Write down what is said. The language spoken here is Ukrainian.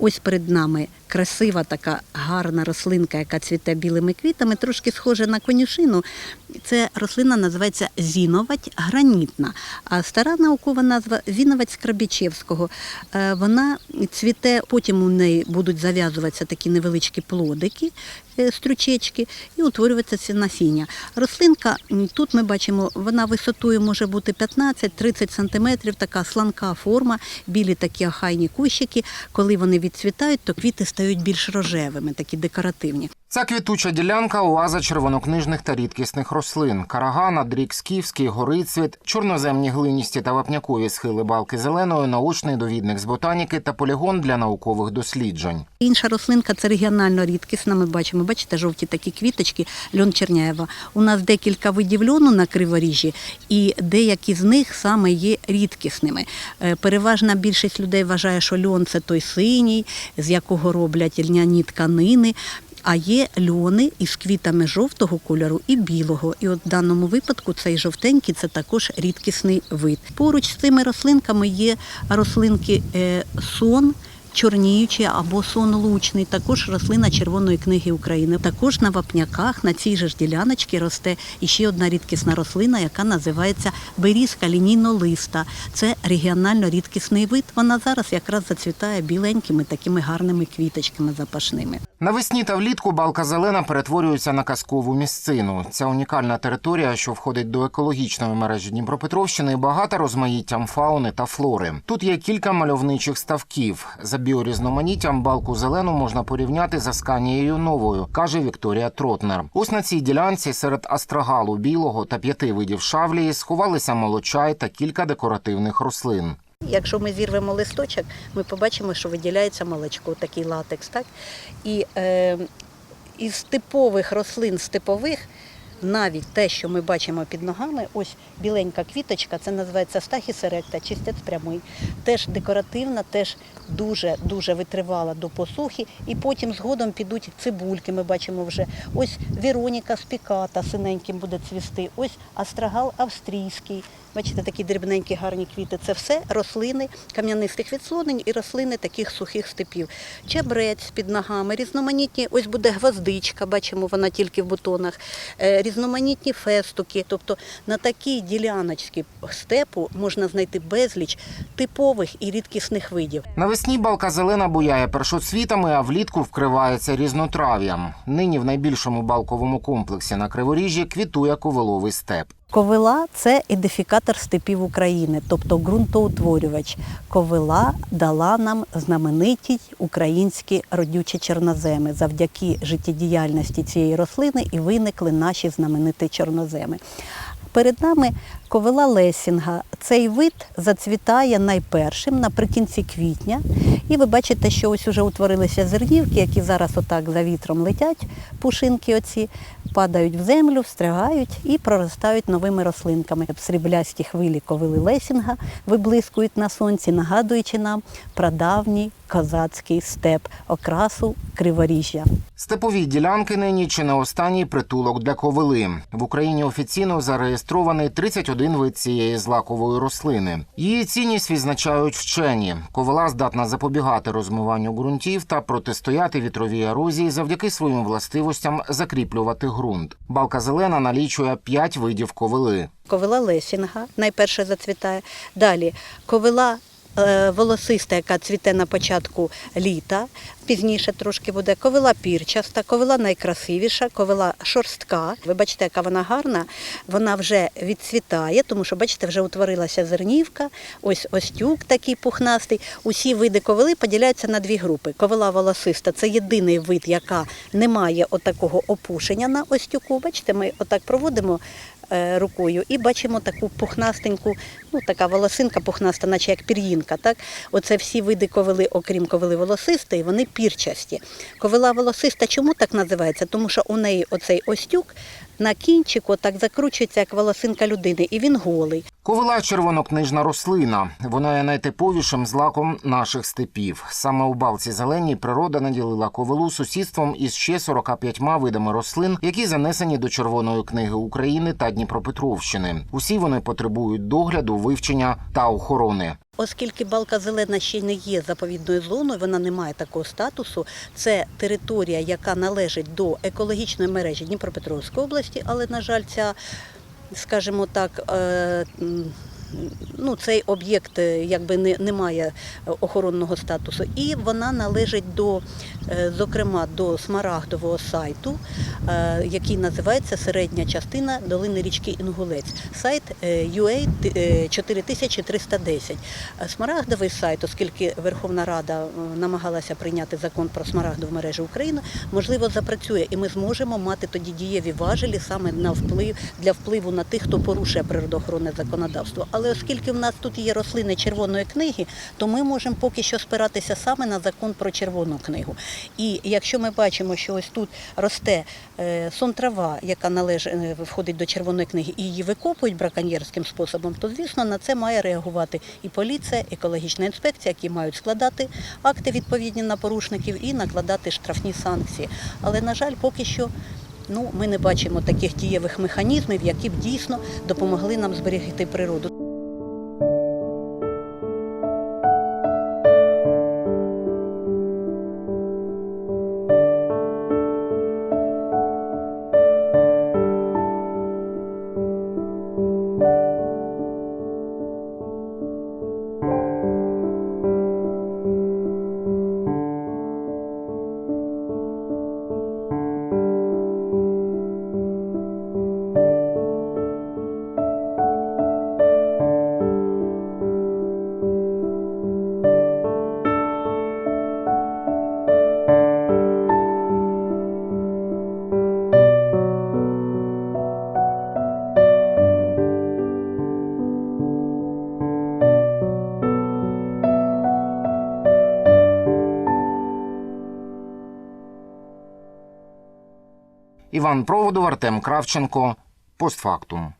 Ось перед нами красива така гарна рослинка, яка цвіте білими квітами, трошки схожа на конюшину. Це рослина називається зіновать гранітна, а стара наукова назва зіновать скрабічевського. Е, Вона цвіте, потім у неї будуть зав'язуватися такі невеличкі плодики, е, стручечки, і утворюватися ці насіння. Рослинка тут ми бачимо, вона висотою може бути 15-30 сантиметрів, така сланка форма, білі такі охайні кущики. Коли вони відцвітають, то квіти стають більш рожевими, такі декоративні. Ця квітуча ділянка оаза червонокнижних та рідкісних рослин. Карагана, дрік скіфський, горицвіт, чорноземні глиністі та вапнякові схили балки зеленої, научний довідник з ботаніки та полігон для наукових досліджень. Інша рослинка це регіонально рідкісна. Ми бачимо, бачите, жовті такі квіточки, льон Черняєва. У нас декілька видів льону на криворіжжі, і деякі з них саме є рідкісними. Е, Переважна більшість людей вважає, що льон це той синій, з якого роблять льняні тканини. А є льони із квітами жовтого кольору і білого. І от в даному випадку цей жовтенький це також рідкісний вид. Поруч з цими рослинками є рослинки е, сон. Чорніючий або сон лучний, також рослина Червоної книги України. Також на вапняках на цій же ж діляночці росте іще одна рідкісна рослина, яка називається берізка лінійно-листа. Це регіонально рідкісний вид. Вона зараз якраз зацвітає біленькими такими гарними квіточками запашними. Навесні та влітку балка зелена перетворюється на казкову місцину. Ця унікальна територія, що входить до екологічної мережі Дніпропетровщини, багата розмаїттям фауни та флори. Тут є кілька мальовничих ставків. За біорізноманіттям балку зелену можна порівняти з Асканією новою, каже Вікторія Тротнер. Ось на цій ділянці серед астрагалу білого та п'яти видів шавлії сховалися молочай та кілька декоративних рослин. Якщо ми зірвемо листочок, ми побачимо, що виділяється молочко, такий латекс. Так? І е, із типових рослин степових, навіть те, що ми бачимо під ногами, ось біленька квіточка, це називається стахіс еректа, чистець прямий. Теж декоративна, теж дуже-дуже витривала до посухи. І потім згодом підуть цибульки, ми бачимо вже. Ось Вероніка спіката синеньким буде цвісти, ось астрагал австрійський. Бачите, такі дрібненькі гарні квіти. Це все рослини кам'янистих відслонень і рослини таких сухих степів. Чебрець під ногами, різноманітні, ось буде гвоздичка, бачимо, вона тільки в бутонах, е, різноманітні фестуки. Тобто на такій діляночці степу можна знайти безліч типових і рідкісних видів. Навесні балка зелена буяє першоцвітами, а влітку вкривається різнотрав'ям. Нині в найбільшому балковому комплексі на Криворіжжі квітує ковиловий степ. Ковила це ідентифікатор степів України, тобто ґрунтоутворювач. Ковила дала нам знамениті українські родючі чорноземи. Завдяки життєдіяльності цієї рослини і виникли наші знамениті чорноземи. Перед нами ковила лесінга. Цей вид зацвітає найпершим наприкінці квітня. І ви бачите, що ось уже утворилися зернівки, які зараз отак за вітром летять, пушинки оці, падають в землю, встрягають і проростають новими рослинками. Сріблясті хвилі ковили лесінга виблискують на сонці, нагадуючи нам прадавній козацький степ, окрасу криворіжжя. Степові ділянки нині чи не останній притулок для ковили. В Україні офіційно зареєстрований 31 вид цієї злакової рослини. Її цінність відзначають вчені. Ковила здатна запобігати розмиванню ґрунтів та протистояти вітровій ерозії завдяки своїм властивостям закріплювати ґрунт. Балка зелена налічує 5 видів ковили. Ковила лесінга найперше зацвітає. Далі ковила волосиста, яка цвіте на початку літа, пізніше трошки буде. Ковила пірчаста, ковила найкрасивіша, ковила шорстка. Ви бачите, яка вона гарна. Вона вже відцвітає, тому що, бачите, вже утворилася зернівка, ось остюк такий пухнастий. Усі види ковили поділяються на дві групи. Ковила волосиста це єдиний вид, яка не має отакого опушення на остюку. Бачите, ми отак проводимо е, рукою і бачимо таку пухнастеньку, ну така волосинка пухнаста, наче як пір'їнка. Так? Оце всі види ковили, окрім ковили волосистої, вони пірчасті. Ковила волосиста чому так називається? Тому що у неї оцей остюк на кінчику так закручується, як волосинка людини, і він голий. Ковила червонокнижна рослина. Вона є найтиповішим злаком наших степів. Саме у балці зеленій природа наділила ковилу сусідством із ще 45 видами рослин, які занесені до Червоної книги України та Дніпропетровщини. Усі вони потребують догляду, вивчення та охорони. Оскільки балка зелена ще не є заповідною зоною, вона не має такого статусу. Це територія, яка належить до екологічної мережі Дніпропетровської області, але, на жаль, ця, скажімо так, е, ну, цей об'єкт е, якби не, не має е, охоронного статусу, і вона належить до, е, зокрема, до смарагдового сайту, який називається Середня частина долини річки Інгулець. Сайт UA е, 4310. Е, Смарагдовий сайт, оскільки Верховна Рада намагалася прийняти закон про смарагдову мережу України, можливо, запрацює, і ми зможемо мати тоді дієві важелі саме на вплив для впливу на тих, хто порушує природоохоронне законодавство. Але оскільки в нас тут є рослини червоної книги, то ми можемо поки що спиратися саме на закон про червону книгу. І якщо ми бачимо, що ось тут росте е, сон-трава, яка належить е, входить до червоної книги, і її викопують браконьєрським способом, то звісно на це має реагувати і поліція, екологічна інспекція, які мають складати акти відповідні на порушників і накладати штрафні санкції. Але на жаль, поки що. Ну, ми не бачимо таких дієвих механізмів, які б дійсно допомогли нам зберегти природу. Іван Проводов, Артем Кравченко. Постфактум.